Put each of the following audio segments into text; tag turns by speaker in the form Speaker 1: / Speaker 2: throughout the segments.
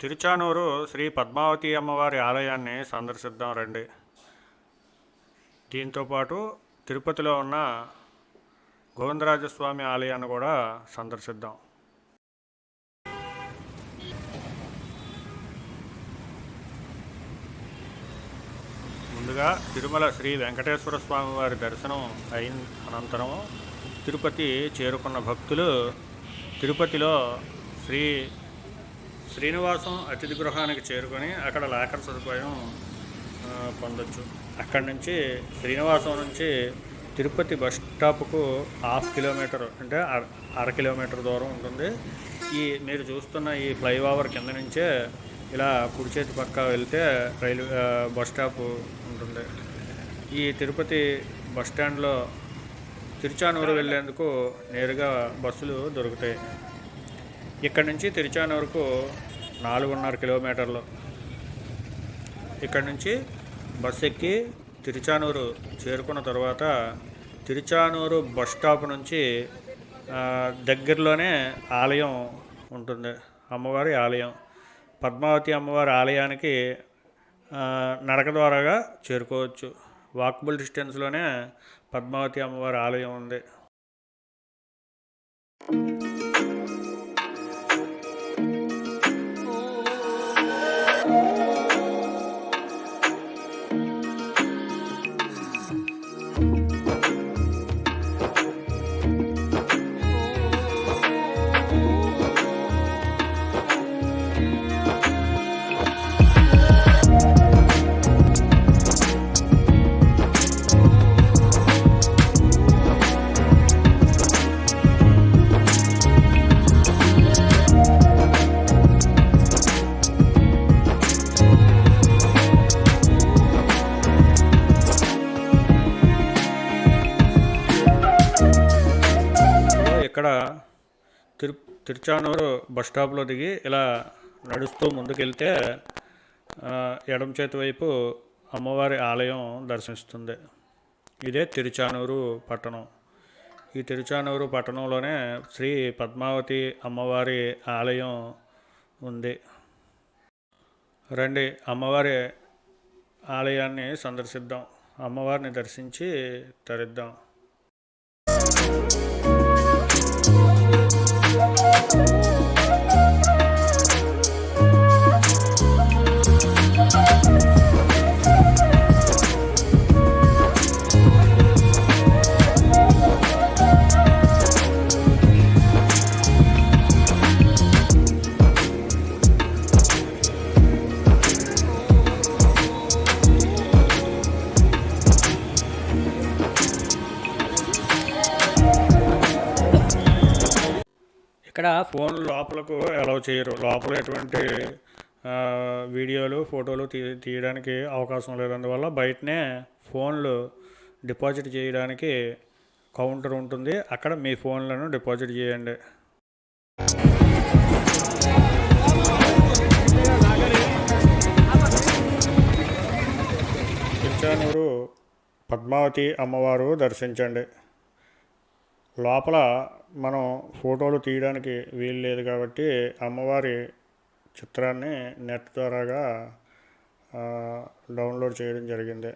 Speaker 1: తిరుచానూరు శ్రీ పద్మావతి అమ్మవారి ఆలయాన్ని సందర్శిద్దాం రండి. దీంతోపాటు తిరుపతిలో ఉన్న గోవిందరాజస్వామి ఆలయాన్ని కూడా సందర్శిద్దాం. ముందుగా తిరుమల శ్రీ వెంకటేశ్వర స్వామి వారి దర్శనం అయిన అనంతరం తిరుపతి చేరుకున్న భక్తులు తిరుపతిలో శ్రీ శ్రీనివాసం అతిథి గృహానికి చేరుకొని అక్కడ లాకర్ సదుపాయం పొందొచ్చు. అక్కడి నుంచి శ్రీనివాసం నుంచి తిరుపతి బస్ స్టాప్కు హాఫ్ కిలోమీటర్ అంటే అర- అర కిలోమీటర్ దూరం ఉంటుంది. ఈ మీరు చూస్తున్న ఈ ఫ్లైఓవర్ కింద నుంచే ఇలా కుడి చేతి పక్క వెళ్తే రైలు బస్ స్టాప్ ఉంటుంది. ఈ తిరుపతి బస్ స్టాండ్లో తిరుచానూరు వెళ్ళేందుకు నేరుగా బస్సులు దొరుకుతాయి. ఇక్కడ నుంచి తిరుచానూరుకు నాలుగున్నర కిలోమీటర్లు. ఇక్కడ నుంచి బస్ ఎక్కి తిరుచానూరు చేరుకున్న తర్వాత తిరుచానూరు బస్ స్టాప్ నుంచి దగ్గరలోనే ఆలయం ఉంటుంది. అమ్మవారి ఆలయం. పద్మావతి అమ్మవారి ఆలయానికి నడక ద్వారాగా చేరుకోవచ్చు. వాకబుల్ డిస్టెన్స్లోనే పద్మావతి అమ్మవారి ఆలయం ఉంది. తిరుచానూరు బస్ స్టాప్లో దిగి ఇలా నడుస్తూ ముందుకెళ్తే ఎడం ఎడమ చేతి వైపు అమ్మవారి ఆలయం దర్శిస్తుంది. ఇదే తిరుచానూరు పట్టణం. ఈ తిరుచానూరు పట్టణంలోనే శ్రీ పద్మావతి అమ్మవారి ఆలయం ఉంది. రండి అమ్మవారి ఆలయాన్ని సందర్శిద్దాం. అమ్మవారిని దర్శించి తరిద్దాం. ఇక్కడ ఫోన్ లోపలకు అలౌ చేయరు. లోపల ఎటువంటి వీడియోలు ఫోటోలు తీ తీయడానికి అవకాశం లేదు. అందువల్ల బయటనే ఫోన్లు డిపాజిట్ చేయడానికి కౌంటర్ ఉంటుంది. అక్కడ మీ ఫోన్లను డిపాజిట్ చేయండి. తిరుచానూరు పద్మావతి అమ్మవారు దర్శించండి. లోపల మనం ఫోటోలు తీయడానికి వీలు లేదు కాబట్టి అమ్మవారి చిత్రాన్ని నెట్ ద్వారాగా డౌన్లోడ్ చేయడం జరిగింది.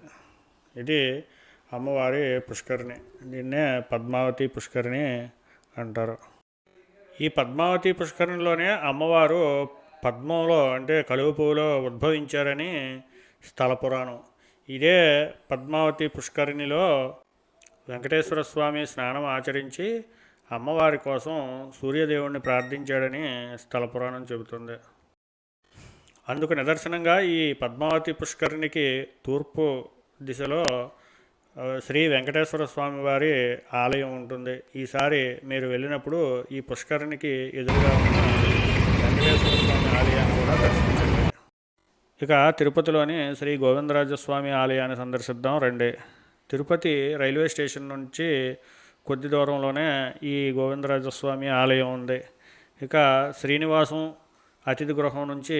Speaker 1: ఇది అమ్మవారి పుష్కరిణి. దీన్నే పద్మావతి పుష్కరిణి అంటారు. ఈ పద్మావతి పుష్కరిణిలోనే అమ్మవారు పద్మంలో అంటే కలువు పువ్వులో ఉద్భవించారని స్థల పురాణం. ఇదే పద్మావతి పుష్కరిణిలో వెంకటేశ్వర స్వామి స్నానం ఆచరించి అమ్మవారి కోసం సూర్యదేవుణ్ణి ప్రార్థించాడని స్థల పురాణం చెబుతుంది. అందుకు నిదర్శనంగా ఈ పద్మావతి పుష్కరిణికి తూర్పు దిశలో శ్రీ వెంకటేశ్వర స్వామి వారి ఆలయం ఉంటుంది. ఈసారి మీరు వెళ్ళినప్పుడు ఈ పుష్కరిణికి ఎదురుగా ఉన్న వెంకటేశ్వర స్వామి ఆలయాన్ని కూడా దర్శించండి. ఇక తిరుపతిలోని శ్రీ గోవిందరాజస్వామి ఆలయాన్ని సందర్శిద్దాం. రండి. తిరుపతి రైల్వే స్టేషన్ నుంచి కొద్ది దూరంలోనే ఈ గోవిందరాజస్వామి ఆలయం ఉంది. ఇక శ్రీనివాసం అతిథి గృహం నుంచి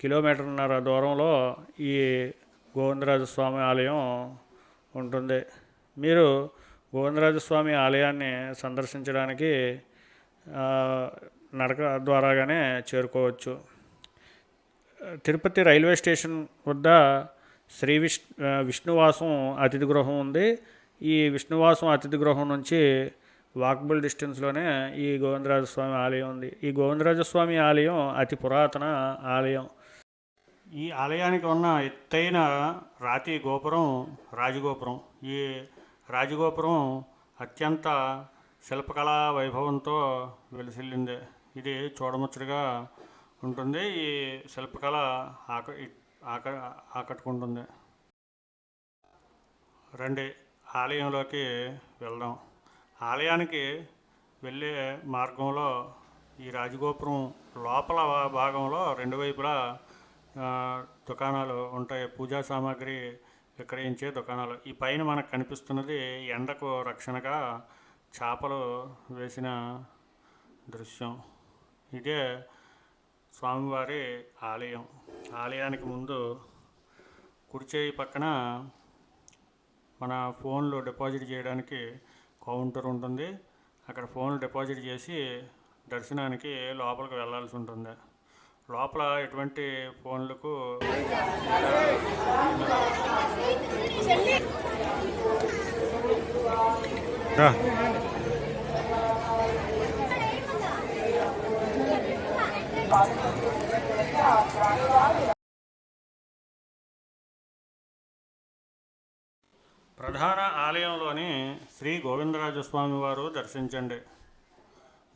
Speaker 1: కిలోమీటర్న్నర దూరంలో ఈ గోవిందరాజస్వామి ఆలయం ఉంటుంది. మీరు గోవిందరాజస్వామి ఆలయాన్ని సందర్శించడానికి నడక ద్వారాగానే చేరుకోవచ్చు. తిరుపతి రైల్వే స్టేషన్ వద్ద శ్రీ విష్ విష్ణువాసం అతిథి గృహం ఉంది. ఈ విష్ణువాసం అతిథి గృహం నుంచి వాకబుల్ డిస్టెన్స్లోనే ఈ గోవిందరాజస్వామి ఆలయం ఉంది. ఈ గోవిందరాజస్వామి ఆలయం అతి పురాతన ఆలయం. ఈ ఆలయానికి ఉన్న ఎత్తైన రాతి గోపురం రాజగోపురం. ఈ రాజగోపురం అత్యంత శిల్పకళా వైభవంతో వెలిసిల్లింది. ఇది చూడముచ్చటగా ఉంటుంది. ఈ శిల్పకళ ఆక ఆక ఆకట్టుకుంటుంది. రండి ఆలయంలోకి వెళ్దాం. ఆలయానికి వెళ్ళే మార్గంలో ఈ రాజగోపురం లోపల భాగంలో రెండు వైపులా దుకాణాలు ఉంటాయి. పూజా సామాగ్రి విక్రయించే దుకాణాలు. ఈ పైన మనకు కనిపిస్తున్నది ఎండకు రక్షణగా చేపలు వేసిన దృశ్యం. ఇదే స్వామివారి ఆలయం. ఆలయానికి ముందు కుడి చేయి పక్కన మన ఫోన్లో డిపాజిట్ చేయడానికి కౌంటర్ ఉంటుంది. అక్కడ ఫోన్లు డిపాజిట్ చేసి దర్శనానికి లోపలికి వెళ్ళాల్సి ఉంటుంది. లోపల ఎటువంటి ఫోన్లకు రా. ప్రధాన ఆలయంలోని శ్రీ గోవిందరాజస్వామి వారు దర్శించండి.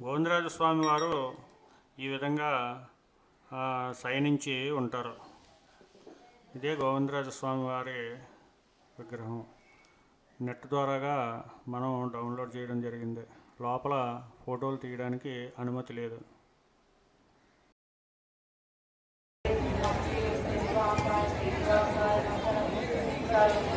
Speaker 1: గోవిందరాజస్వామి వారు ఈ విధంగా శయనించి ఉంటారు. ఇదే గోవిందరాజస్వామి వారి విగ్రహం. నెట్ ద్వారాగా మనం డౌన్లోడ్ చేయడం జరిగింది. లోపల ఫోటోలు తీయడానికి అనుమతి లేదు. Gracias.